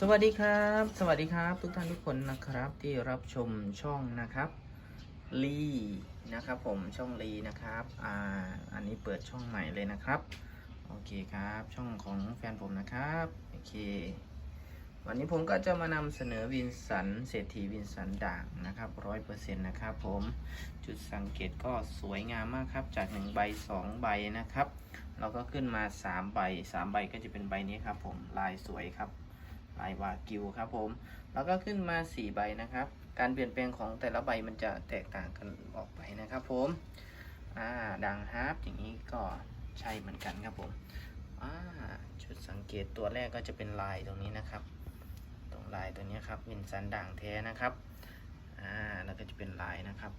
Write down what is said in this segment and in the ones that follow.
สวัสดีครับ สวัสดีครับ ทุกท่านทุกคนนะครับที่รับชมช่องนะครับลีนะครับผมช่องลีนะครับอ่าอันนี้เปิดช่องใหม่เลยนะครับโอเคครับช่องของแฟนผมนะครับโอเค วันนี้ผมก็จะมานำเสนอวินสันเศรษฐีวินสันด่างนะครับร้อยเปอร์เซ็นต์นะครับผมจุดสังเกตก็สวยงามมากครับจาก1ใบ2 ใบนะครับเราก็ขึ้นมา 3 ใบ 3 ใบก็จะเป็นใบนี้ครับผมลายสวยครับ ลายวากิวครับผม แล้วก็ขึ้นมา 4 ใบนะครับ การเปลี่ยนแปลงของแต่ละใบมันจะแตกต่างกันออกไปนะครับผมอ่าดังฮาร์ปอย่างนี้ก็ใช่เหมือนกันครับผมอ่าจุดสังเกตตัวแรกก็จะเป็นลายตรงนี้นะครับ ตรงลายตัวนี้ครับวินซันด่างแท้นะครับอ่าแล้วก็จะเป็นลายนะครับ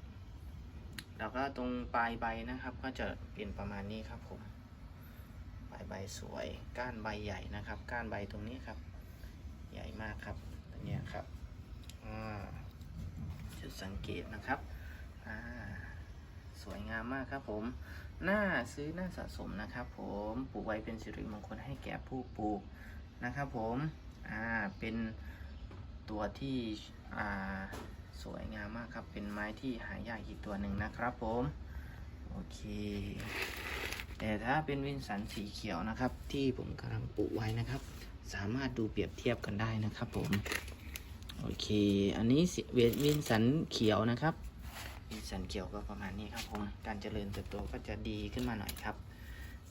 แล้วก็ตรงปลายใบนะครับ ก็จะเป็นประมาณนี้ครับผมปลายใบสวย ก้านใบใหญ่นะครับ ก้านใบตรงนี้ครับ ใหญ่มากครับตัวเนี้ยครับอ่าจุดสังเกตนะครับอ่าสวยงามมากครับผมน่าซื้อน่าสะสมนะครับผมปลูกไว้เป็นสิริมงคลให้แก่ผู้ปลูกนะครับผมอ่าเป็นตัวที่อ่าสวยงามมากครับ เป็นไม้ที่หายากอีกตัวหนึ่งนะครับผมโอเค แต่ถ้าเป็นวินสันสีเขียวนะครับ ที่ผมกำลังปลูกไว้นะครับ สามารถดูเปรียบเทียบกันได้นะครับผม โอเค อันนี้เวทวินสันเขียวนะครับ วินสันเขียวก็ประมาณนี้ครับผม การเจริญเติบโตก็จะดีขึ้นมาหน่อยครับ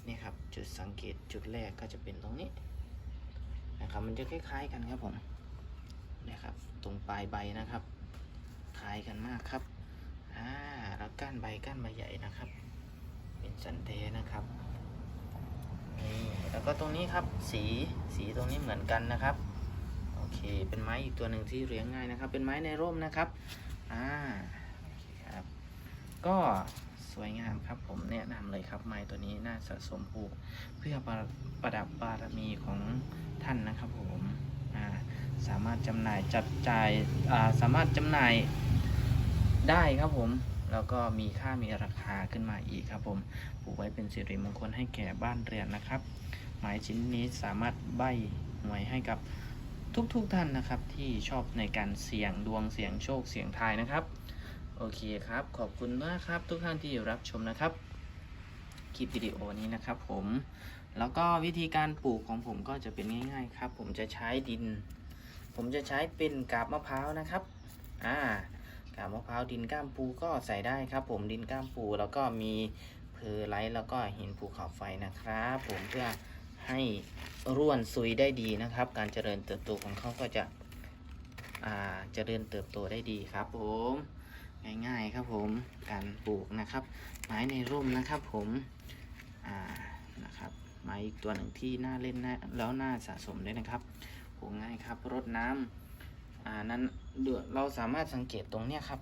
นี่ครับ จุดสังเกตจุดแรกก็จะเป็นตรงนี้นะครับ มันจะคล้ายๆกันครับผม นะครับ ตรงปลายใบนะครับ คล้ายกันมากครับ อ่า แล้วก้านใบก้านใบใหญ่นะครับ เป็นสันเทนะครับ แล้วก็ตรงนี้ครับสีสีตรงนี้เหมือนกันนะครับโอเคเป็นไม้อีกตัวหนึ่งที่เลี้ยงง่ายนะครับ เป็นไม้ในร่มนะครับอ่าคครับก็สวยงามครับผมแนะนำเลยครับไม้ตัวนี้น่าสะสมปลูกเพื่อประประดับบารมีของท่านนะครับผมอ่าสามารถจำหน่ายจัดจ่ายอ่าสามารถจำหน่ายได้ครับผมแล้วก็มีค่ามีราคาขึ้นมาอีกครับผม ปลูกไว้เป็นสิริมงคลให้แก่บ้านเรือนนะครับ ไม้ชิ้นนี้สามารถใบหวยให้กับทุกๆทท่านนะครับ ที่ชอบในการเสี่ยงดวงเสี่ยงโชคเสี่ยงทายนะครับ โอเคครับ ขอบคุณมากครับ ทุกท่านที่รับชมนะครับคลิปวิดีโอนี้นะครับ ผม แล้วก็วิธีการปลูกของผมก็จะเป็นง่ายๆครับ ผมจะใช้ดิน ผมจะใช้เป็นกาบมะพร้าวนะครับอ่ากาบมะพร้าวดินก้ามปูก็ใส่ได้ครับ ผมดินก้ามปูแล้วก็มีเพอร์ไลท์แล้วก็หินภูเขาไฟนะครับ ผมเพื่อ ให้ร่วนซุยได้ดีนะครับ การเจริญเติบโตของเขาก็จะเจริญเติบโตได้ดีครับผมง่ายๆครับผมการปลูกนะครับ ไม้ในร่มนะครับผมนะครับไม้อีกตัวหนึ่งที่น่าเล่นนะแล้วน่าสะสมด้วยนะครับปลูกง่ายครับรดน้ำนั้นเดือเราสามารถสังเกตตรงเนี้ยครับ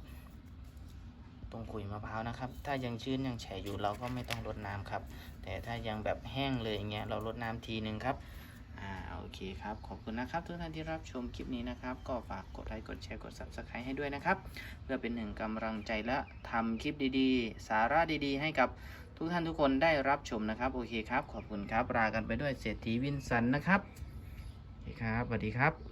ตรงขุยมะพร้าวนะครับ ถ้ายังชื้นยังแฉะอยู่เราก็ไม่ต้องรดน้ำครับ แต่ถ้ายังแบบแห้งเลยอย่างเงี้ยเรารดน้ำทีนึงครับอ่าโอเคครับ ขอบคุณนะครับ ทุกท่านที่รับชมคลิปนี้นะครับ ก็ฝากกดไลค์กดแชร์กด subscribe ให้ด้วยนะครับ เพื่อเป็นหนึ่งกำลังใจและทำคลิปดีๆ สาระดีๆ ให้กับทุกท่านทุกคนได้รับชมนะครับ โอเคครับ ขอบคุณครับลากันไปด้วยเศรษฐีวินสันนะครับโอเคครับสวัสดีครับ